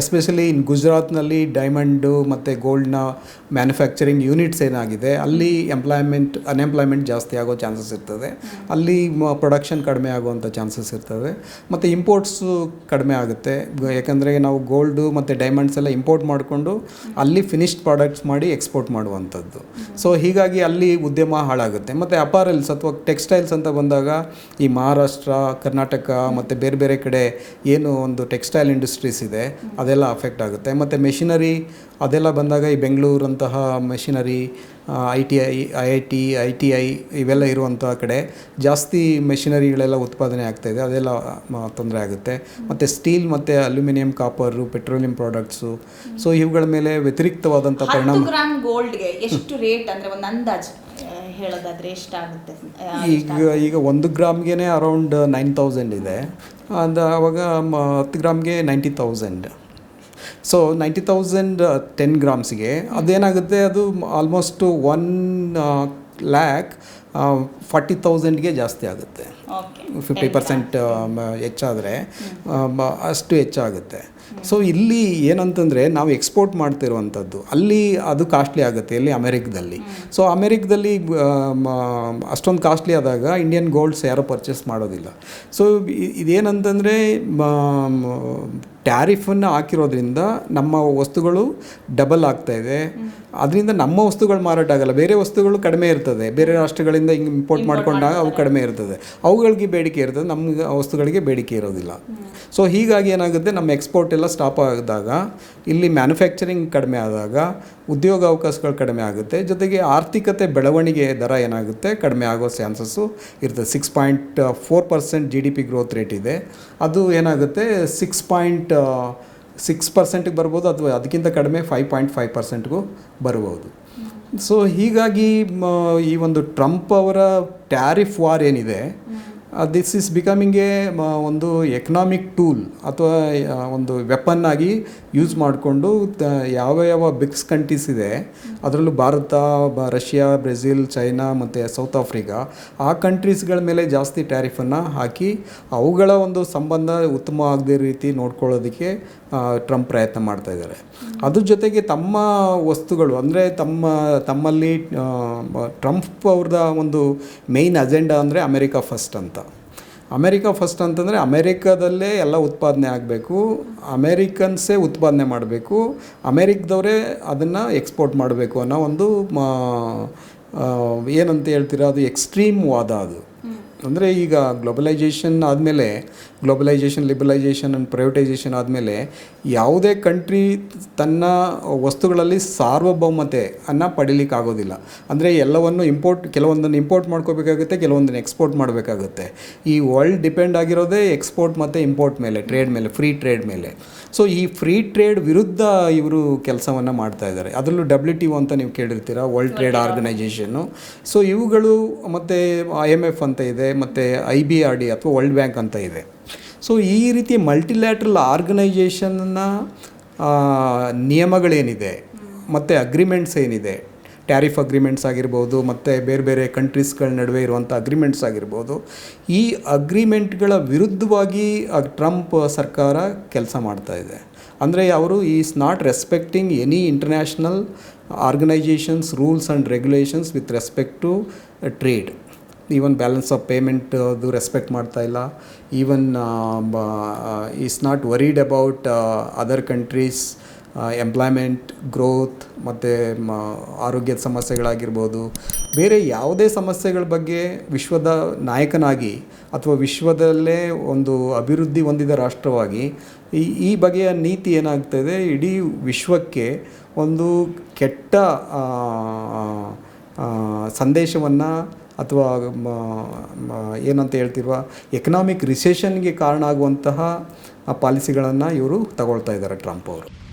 Especially in ಗುಜರಾತ್ನಲ್ಲಿ diamond ಮತ್ತು ಗೋಲ್ಡ್ನ manufacturing units ಏನಾಗಿದೆ, ಅಲ್ಲಿ ಎಂಪ್ಲಾಯ್ಮೆಂಟ್ ಅನ್ಎಂಪ್ಲಾಯ್ಮೆಂಟ್ ಜಾಸ್ತಿ ಆಗೋ ಚಾನ್ಸಸ್ ಇರ್ತದೆ. ಅಲ್ಲಿ ಪ್ರೊಡಕ್ಷನ್ ಕಡಿಮೆ ಆಗುವಂಥ ಚಾನ್ಸಸ್ ಇರ್ತವೆ. ಮತ್ತು ಇಂಪೋರ್ಟ್ಸು ಕಡಿಮೆ ಆಗುತ್ತೆ. ಯಾಕಂದರೆ ನಾವು ಗೋಲ್ಡು ಮತ್ತು ಡೈಮಂಡ್ಸ್ ಎಲ್ಲ ಇಂಪೋರ್ಟ್ ಮಾಡಿಕೊಂಡು ಅಲ್ಲಿ ಫಿನಿಶ್ಡ್ ಪ್ರಾಡಕ್ಟ್ಸ್ ಮಾಡಿ ಎಕ್ಸ್ಪೋರ್ಟ್ ಮಾಡುವಂಥದ್ದು. ಸೊ ಹೀಗಾಗಿ ಅಲ್ಲಿ ಉದ್ಯಮ ಹಾಳಾಗುತ್ತೆ. ಮತ್ತು ಅಪಾರಲ್ಸ್ ಅಥವಾ ಟೆಕ್ಸ್ಟೈಲ್ಸ್ ಅಂತ ಬಂದಾಗ ಈ ಮಹಾರಾಷ್ಟ್ರ ಕರ್ನಾಟಕ ಮತ್ತು ಬೇರೆ ಬೇರೆ ಕಡೆ ಏನು ಒಂದು ಟೆಕ್ಸ್ಟೈಲ್ ಇಂಡಸ್ಟ್ರೀಸ್ ಇದೆ ಅದೆಲ್ಲ ಅಫೆಕ್ಟ್ ಆಗುತ್ತೆ. ಮತ್ತು ಮೆಷಿನರಿ ಅದೆಲ್ಲ ಬಂದಾಗ ಈ ಬೆಂಗಳೂರಂತಹ machinery I T I I I T I T I ಇವೆಲ್ಲ ಇರುವಂಥ ಕಡೆ ಜಾಸ್ತಿ ಮೆಷಿನರಿಗಳೆಲ್ಲ ಉತ್ಪಾದನೆ ಆಗ್ತಾಯಿದೆ ಅದೆಲ್ಲ ತೊಂದರೆ ಆಗುತ್ತೆ. ಮತ್ತು ಸ್ಟೀಲ್ ಮತ್ತು aluminium copper petroleum products so ಇವುಗಳ ಮೇಲೆ ವ್ಯತಿರಿಕ್ತವಾದಂಥ ಪರಿಣಾಮ ಗೋಲ್ಡ್ಗೆ ಎಷ್ಟು ರೇಟ್ ಅಂದ್ರೆ ಒಂದು ಅಂದಾಜು ಹೇಳೋದಾದ್ರೆ ಎಷ್ಟಾಗುತ್ತೆ ಈಗ ಈಗ ಒಂದು ಗ್ರಾಮ್ಗೆ ಅರೌಂಡ್ ನೈನ್ ತೌಸಂಡ್ ಇದೆ. ಅಂದ ಅವಾಗ ಹತ್ತು ಗ್ರಾಮ್ಗೆ ninety thousand so ninety thousand ten ಗ್ರಾಮ್ಸ್ಗೆ ಅದೇನಾಗುತ್ತೆ ಅದು ಆಲ್ಮೋಸ್ಟ್ ಒನ್ ಲ್ಯಾಕ್ ಫಾರ್ಟಿ ತೌಸಂಡ್ಗೆ ಜಾಸ್ತಿ ಆಗುತ್ತೆ. ಫಿಫ್ಟಿ ಪರ್ಸೆಂಟ್ ಹೆಚ್ಚಾದರೆ ಅಷ್ಟು ಹೆಚ್ಚಾಗುತ್ತೆ. ಸೊ ಇಲ್ಲಿ ಏನಂತಂದರೆ ನಾವು ಎಕ್ಸ್ಪೋರ್ಟ್ ಮಾಡ್ತಿರುವಂಥದ್ದು ಅಲ್ಲಿ ಅದು ಕಾಸ್ಟ್ಲಿ ಆಗುತ್ತೆ ಇಲ್ಲಿ ಅಮೆರಿಕದಲ್ಲಿ. ಸೊ ಅಮೆರಿಕದಲ್ಲಿ ಅಷ್ಟೊಂದು ಕಾಸ್ಟ್ಲಿ ಆದಾಗ ಇಂಡಿಯನ್ ಗೋಲ್ಡ್ಸ್ ಯಾರೂ ಪರ್ಚೇಸ್ ಮಾಡೋದಿಲ್ಲ. ಸೊ ಇದೇನಂತಂದರೆ ಟ್ಯಾರಿಫನ್ನು ಹಾಕಿರೋದ್ರಿಂದ ನಮ್ಮ ವಸ್ತುಗಳು ಡಬಲ್ ಆಗ್ತಾ ಇದೆ. ಅದರಿಂದ ನಮ್ಮ ವಸ್ತುಗಳು ಮಾರಾಟ ಆಗಲ್ಲ. ಬೇರೆ ವಸ್ತುಗಳು ಕಡಿಮೆ ಇರ್ತದೆ. ಬೇರೆ ರಾಷ್ಟ್ರಗಳಿಂದ ಹಿಂಗೆ ಇಂಪೋರ್ಟ್ ಮಾಡ್ಕೊಂಡಾಗ ಅವು ಕಡಿಮೆ ಇರ್ತದೆ. ಅವುಗಳಿಗೆ ಬೇಡಿಕೆ ಇರ್ತದೆ ನಮ್ಮ ವಸ್ತುಗಳಿಗೆ ಬೇಡಿಕೆ ಇರೋದಿಲ್ಲ. ಸೊ ಹೀಗಾಗಿ ಏನಾಗುತ್ತೆ, ನಮ್ಮ ಎಕ್ಸ್ಪೋರ್ಟ್ ಎಲ್ಲ ಸ್ಟಾಪ್ ಆದಾಗ, ಇಲ್ಲಿ ಮ್ಯಾನುಫ್ಯಾಕ್ಚರಿಂಗ್ ಕಡಿಮೆ ಆದಾಗ, ಉದ್ಯೋಗ ಅವಕಾಶಗಳು ಕಡಿಮೆ ಆಗುತ್ತೆ. ಜೊತೆಗೆ ಆರ್ಥಿಕತೆ ಬೆಳವಣಿಗೆ ದರ ಏನಾಗುತ್ತೆ, ಕಡಿಮೆ ಆಗೋ ಚಾನ್ಸಸ್ಸು ಇರ್ತದೆ. Six point four percent G D P growth rate ಇದೆ. ಅದು ಏನಾಗುತ್ತೆ ಸಿಕ್ಸ್ ಪಾಯಿಂಟ್ ಸಿಕ್ಸ್ ಪರ್ಸೆಂಟಿಗೆ ಬರ್ಬೋದು, ಅಥವಾ ಅದಕ್ಕಿಂತ ಕಡಿಮೆ ಫೈವ್ ಪಾಯಿಂಟ್ ಫೈವ್ ಪರ್ಸೆಂಟ್ಗೂ ಬರ್ಬೋದು ಸೊ ಹೀಗಾಗಿ ಈ ಒಂದು ಟ್ರಂಪ್ ಅವರ ಟ್ಯಾರಿಫ್ ವಾರ್ ಏನಿದೆ ದಿಸ್ ಈಸ್ ಬಿಕಮಿಂಗ್ ಎ ಒಂದು ಎಕನಾಮಿಕ್ ಟೂಲ್ ಅಥವಾ ಒಂದು ವೆಪನ್ ಆಗಿ ಯೂಸ್ ಮಾಡಿಕೊಂಡು ಯಾವ ಯಾವ ಬಿಗ್ಸ್ ಕಂಟ್ರೀಸ್ ಇದೆ, ಅದರಲ್ಲೂ Bharat Russia, Brazil, China South south Africa, ಆ ಕಂಟ್ರೀಸ್ಗಳ ಮೇಲೆ ಜಾಸ್ತಿ ಟ್ಯಾರಿಫನ್ನು ಹಾಕಿ ಅವುಗಳ ಒಂದು ಸಂಬಂಧ ಉತ್ತಮ ಆಗದೇ ರೀತಿ ನೋಡ್ಕೊಳ್ಳೋದಕ್ಕೆ ಟ್ರಂಪ್ ಪ್ರಯತ್ನ ಮಾಡ್ತಾ ಇದ್ದಾರೆ. ಅದ್ರ ಜೊತೆಗೆ ತಮ್ಮ ವಸ್ತುಗಳು, ಅಂದರೆ ತಮ್ಮ, ತಮ್ಮಲ್ಲಿ ಟ್ರಂಪ್ ಅವ್ರದ ಒಂದು ಮೇಯ್ನ್ ಅಜೆಂಡಾ ಅಂದರೆ ಅಮೆರಿಕ ಫಸ್ಟ್ ಅಂತ. ಅಮೆರಿಕಾ ಫಸ್ಟ್ ಅಂತಂದರೆ ಅಮೇರಿಕಾದಲ್ಲೇ ಎಲ್ಲ ಉತ್ಪಾದನೆ ಆಗಬೇಕು, ಅಮೇರಿಕನ್ಸೇ ಉತ್ಪಾದನೆ ಮಾಡಬೇಕು, ಅಮೇರಿಕದವರೇ ಅದನ್ನು ಎಕ್ಸ್ಪೋರ್ಟ್ ಮಾಡಬೇಕು ಅನ್ನೋ ಒಂದು ಏನಂತ ಹೇಳ್ತೀರಾ, ಅದು ಎಕ್ಸ್ಟ್ರೀಮ್ ವಾದ ಅದು. ಅಂದರೆ ಈಗ ಗ್ಲೋಬಲೈಜೇಷನ್ ಆದಮೇಲೆ ಗ್ಲೋಬಲೈಜೇಷನ್ ಲಿಬಲೈಜೇಷನ್ ಆ್ಯಂಡ್ ಪ್ರೈವೇಟೈಸೇಷನ್ ಆದಮೇಲೆ ಯಾವುದೇ ಕಂಟ್ರಿ ತನ್ನ ವಸ್ತುಗಳಲ್ಲಿ ಸಾರ್ವಭೌಮತೆ ಅನ್ನು ಪಡಿಲಿಕ್ಕೆ ಆಗೋದಿಲ್ಲ ಅಂದರೆ ಎಲ್ಲವನ್ನು ಇಂಪೋರ್ಟ್ ಕೆಲವೊಂದನ್ನು ಇಂಪೋರ್ಟ್ ಮಾಡ್ಕೋಬೇಕಾಗುತ್ತೆ ಕೆಲವೊಂದನ್ನು ಎಕ್ಸ್ಪೋರ್ಟ್ ಮಾಡಬೇಕಾಗುತ್ತೆ. ಈ ವರ್ಲ್ಡ್ ಡಿಪೆಂಡ್ ಆಗಿರೋದೇ ಎಕ್ಸ್ಪೋರ್ಟ್ ಮತ್ತು ಇಂಪೋರ್ಟ್ ಮೇಲೆ ಟ್ರೇಡ್ ಮೇಲೆ ಫ್ರೀ ಟ್ರೇಡ್ ಮೇಲೆ. ಸೊ ಈ ಫ್ರೀ ಟ್ರೇಡ್ ವಿರುದ್ಧ ಇವರು ಕೆಲಸವನ್ನು ಮಾಡ್ತಾ ಇದ್ದಾರೆ. ಅದರಲ್ಲೂ ಡಬ್ಲ್ಯೂ ಟಿ ಅಂತ ನೀವು ಕೇಳಿರ್ತೀರ ವರ್ಲ್ಡ್ ಟ್ರೇಡ್ ಆರ್ಗನೈಜೇಷನ್ನು ಸೊ ಇವುಗಳು ಮತ್ತು ಐ ಎಂ ಎಫ್ ಅಂತ ಇದೆ ಮತ್ತು ಐ ಬಿ ಆರ್ ಡಿ ಅಥವಾ ವರ್ಲ್ಡ್ ಬ್ಯಾಂಕ್ ಅಂತ ಇದೆ. ಸೊ ಈ ರೀತಿ ಮಲ್ಟಿಲ್ಯಾಟ್ರಲ್ ಆರ್ಗನೈಜೇಷನ್ನ ನಿಯಮಗಳೇನಿದೆ? ಮತ್ತು ಅಗ್ರಿಮೆಂಟ್ಸ್ ಏನಿದೆ? ಟ್ಯಾರಿಫ್ ಅಗ್ರಿಮೆಂಟ್ಸ್ ಆಗಿರ್ಬೋದು, ಮತ್ತು ಬೇರೆ ಬೇರೆ ಕಂಟ್ರೀಸ್ಗಳ ನಡುವೆ ಇರುವಂಥ ಅಗ್ರಿಮೆಂಟ್ಸ್ ಆಗಿರ್ಬೋದು. ಈ ಅಗ್ರಿಮೆಂಟ್ಗಳ ವಿರುದ್ಧವಾಗಿ ಟ್ರಂಪ್ ಸರ್ಕಾರ ಕೆಲಸ ಮಾಡ್ತಾ ಇದೆ. ಅಂದರೆ ಅವರು is not respecting any international organisations rules and regulations with respect to trade even balance of payment ಅದು ರೆಸ್ಪೆಕ್ಟ್ ಮಾಡ್ತಾ ಇಲ್ಲ. Even is not worried about other countries employment growth ಮತ್ತು ಆರೋಗ್ಯದ ಸಮಸ್ಯೆಗಳಾಗಿರ್ಬೋದು. ಬೇರೆ ಯಾವುದೇ ಸಮಸ್ಯೆಗಳ ಬಗ್ಗೆ ವಿಶ್ವದ ನಾಯಕನಾಗಿ ಅಥವಾ ವಿಶ್ವದಲ್ಲೇ ಒಂದು ಅಭಿವೃದ್ಧಿ ಹೊಂದಿದ ರಾಷ್ಟ್ರವಾಗಿ ಈ ಈ ಬಗೆಯ ನೀತಿ ಏನಾಗ್ತದೆ? ಇಡೀ ವಿಶ್ವಕ್ಕೆ ಒಂದು ಕೆಟ್ಟ ಸಂದೇಶವನ್ನು ಅಥವಾ ಏನಂತ ಹೇಳ್ತಿರುವ ಎಕನಾಮಿಕ್ ರಿಸೆಷನ್ಗೆ ಕಾರಣ ಆಗುವಂತಹ ಪಾಲಿಸಿಗಳನ್ನು ಇವರು ತಗೊಳ್ತಾ ಇದ್ದಾರೆ ಟ್ರಂಪ್ ಅವರು.